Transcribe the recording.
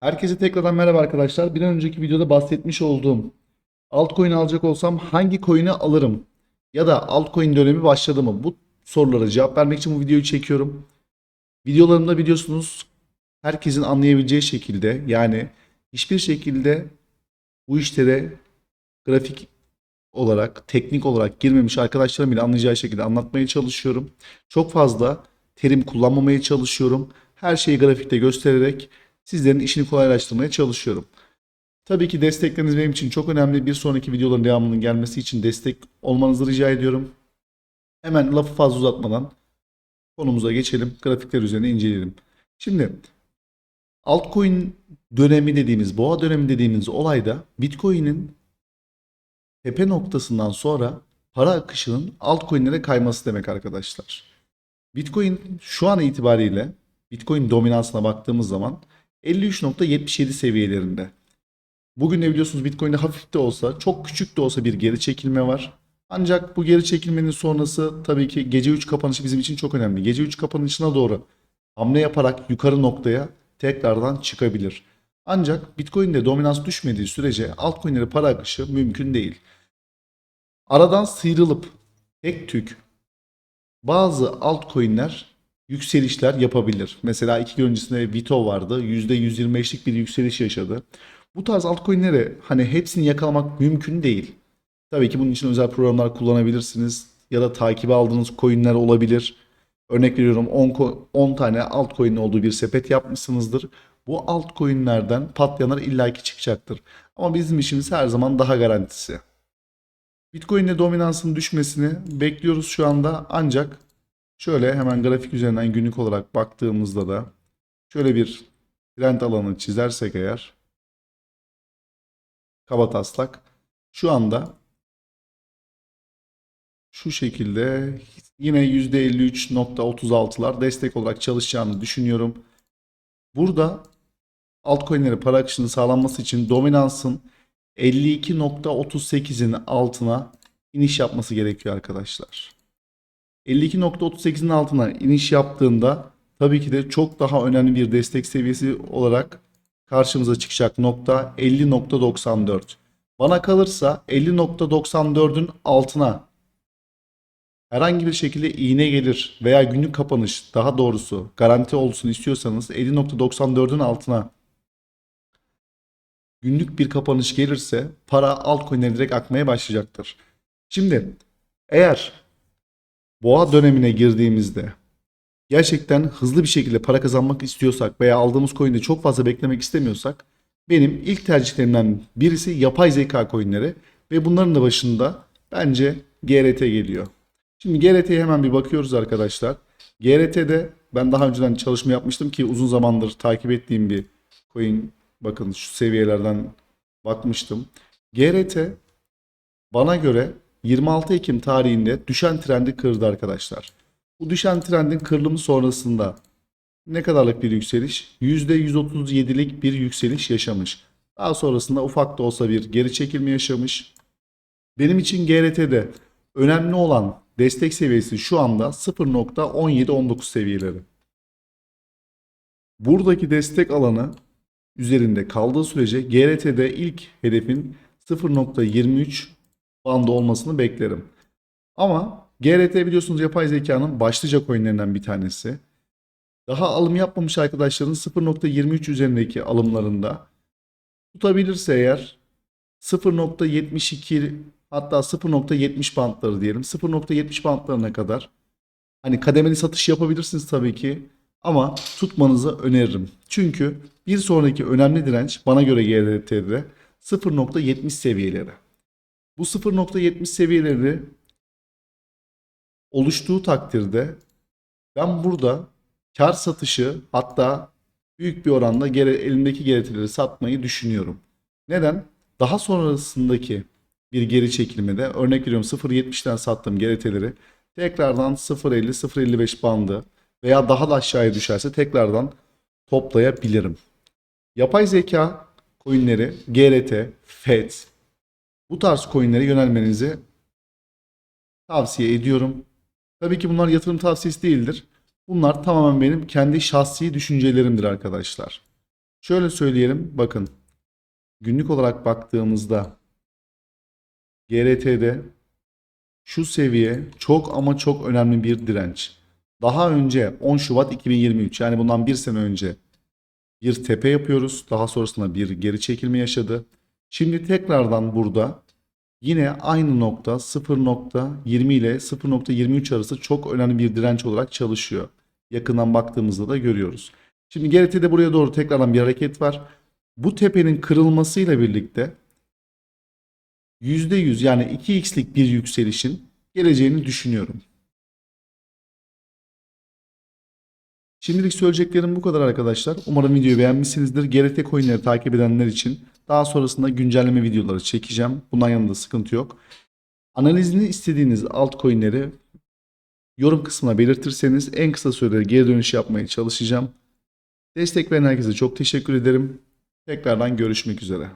Herkese tekrardan merhaba arkadaşlar. Bir önceki videoda bahsetmiş olduğum altcoin alacak olsam hangi coin'i alırım? Ya da altcoin dönemi başladı mı? Bu sorulara cevap vermek için bu videoyu çekiyorum. Videolarımda biliyorsunuz herkesin anlayabileceği şekilde yani hiçbir şekilde bu işlere grafik olarak, teknik olarak girmemiş arkadaşlarım bile anlayacağı şekilde anlatmaya çalışıyorum. Çok fazla terim kullanmamaya çalışıyorum. Her şeyi grafikte göstererek sizlerin işini kolaylaştırmaya çalışıyorum. Tabii ki destekleriniz benim için çok önemli. Bir sonraki videoların devamının gelmesi için destek olmanızı rica ediyorum. Hemen lafı fazla uzatmadan konumuza geçelim. Grafikler üzerine inceleyelim. Şimdi altcoin dönemi dediğimiz, boğa dönemi dediğimiz olayda Bitcoin'in tepe noktasından sonra para akışının altcoin'lere kayması demek arkadaşlar. Bitcoin şu an itibariyle Bitcoin dominansına baktığımız zaman 53.77 seviyelerinde. Bugün de biliyorsunuz Bitcoin'de hafif de olsa, çok küçük de olsa bir geri çekilme var. Ancak bu geri çekilmenin sonrası tabii ki gece 3 kapanışı bizim için çok önemli. Gece 3 kapanışına doğru hamle yaparak yukarı noktaya tekrardan çıkabilir. Ancak Bitcoin'de dominans düşmediği sürece altcoin'lere para akışı mümkün değil. Aradan sıyrılıp tek tük bazı altcoin'ler yükselişler yapabilir. Mesela iki gün öncesinde Vito vardı. %125'lik bir yükseliş yaşadı. Bu tarz altcoin'lere hani hepsini yakalamak mümkün değil. Tabii ki bunun için özel programlar kullanabilirsiniz. Ya da takibe aldığınız coin'ler olabilir. Örnek veriyorum 10, ko- 10 tane altcoin'in olduğu bir sepet yapmışsınızdır. Bu altcoin'lerden patlayanlar illaki çıkacaktır. Ama bizim işimiz her zaman daha garantisi. Bitcoin'de dominansın düşmesini bekliyoruz şu anda ancak şöyle hemen grafik üzerinden günlük olarak baktığımızda da şöyle bir trend alanı çizersek eğer kabataslak şu anda şu şekilde yine %53.36'lar destek olarak çalışacağını düşünüyorum. Burada altcoin'lere para akışının sağlanması için dominansın 52.38'in altına iniş yapması gerekiyor arkadaşlar. 52.38'in altına iniş yaptığında tabii ki de çok daha önemli bir destek seviyesi olarak karşımıza çıkacak nokta 50.94. Bana kalırsa 50.94'ün altına herhangi bir şekilde iğne gelir veya günlük kapanış daha doğrusu garanti olsun istiyorsanız 50.94'ün altına günlük bir kapanış gelirse para altcoin'lere direkt akmaya başlayacaktır. Şimdi eğer boğa dönemine girdiğimizde gerçekten hızlı bir şekilde para kazanmak istiyorsak veya aldığımız coin'de çok fazla beklemek istemiyorsak benim ilk tercihlerimden birisi yapay zeka coin'leri ve bunların da başında bence GRT geliyor. Şimdi GRT'ye hemen bir bakıyoruz arkadaşlar. GRT'de ben daha önceden çalışma yapmıştım ki uzun zamandır takip ettiğim bir coin bakın şu seviyelerden bakmıştım. GRT bana göre 26 Ekim tarihinde düşen trendi kırdı arkadaşlar. Bu düşen trendin kırılımı sonrasında ne kadarlık bir yükseliş? %137'lik bir yükseliş yaşamış. Daha sonrasında ufak da olsa bir geri çekilme yaşamış. Benim için GRT'de önemli olan destek seviyesi şu anda 0.1719 seviyeleri. Buradaki destek alanı üzerinde kaldığı sürece GRT'de ilk hedefin 0.23 bandı olmasını beklerim. Ama GRT biliyorsunuz yapay zekanın başlıca coinlerinden bir tanesi. Daha alım yapmamış arkadaşların 0.23 üzerindeki alımlarında tutabilirse eğer 0.72 hatta 0.70 bantları diyelim. 0.70 bantlarına kadar hani kademeli satış yapabilirsiniz tabii ki ama tutmanızı öneririm. Çünkü bir sonraki önemli direnç bana göre GRT'de 0.70 seviyeleri. Bu 0.70 seviyeleri oluştuğu takdirde ben burada kar satışı hatta büyük bir oranda geri, elimdeki GRT'leri satmayı düşünüyorum. Neden? Daha sonrasındaki bir geri çekilmede örnek veriyorum 0.70'den sattığım GRT'leri tekrardan 0.50 0.55 bandı veya daha da aşağıya düşerse tekrardan toplayabilirim. Yapay zeka coinleri GRT, FED bu tarz coinlere yönelmenizi tavsiye ediyorum. Tabii ki bunlar yatırım tavsiyesi değildir. Bunlar tamamen benim kendi şahsi düşüncelerimdir arkadaşlar. Şöyle söyleyelim bakın günlük olarak baktığımızda GRT'de şu seviye çok ama çok önemli bir direnç. Daha önce 10 Şubat 2023 yani bundan bir sene önce bir tepe yapıyoruz. Daha sonrasında bir geri çekilme yaşadı. Şimdi tekrardan burada yine aynı nokta 0.20 ile 0.23 arası çok önemli bir direnç olarak çalışıyor. Yakından baktığımızda da görüyoruz. Şimdi GRT'de buraya doğru tekrardan bir hareket var. Bu tepenin kırılmasıyla birlikte %100 yani 2x'lik bir yükselişin geleceğini düşünüyorum. Şimdilik söyleyeceklerim bu kadar arkadaşlar. Umarım videoyu beğenmişsinizdir. GRT coinleri takip edenler için daha sonrasında güncelleme videoları çekeceğim. Bundan yanında sıkıntı yok. Analizini istediğiniz altcoinleri yorum kısmına belirtirseniz en kısa sürede geri dönüş yapmaya çalışacağım. Destek veren herkese çok teşekkür ederim. Tekrardan görüşmek üzere.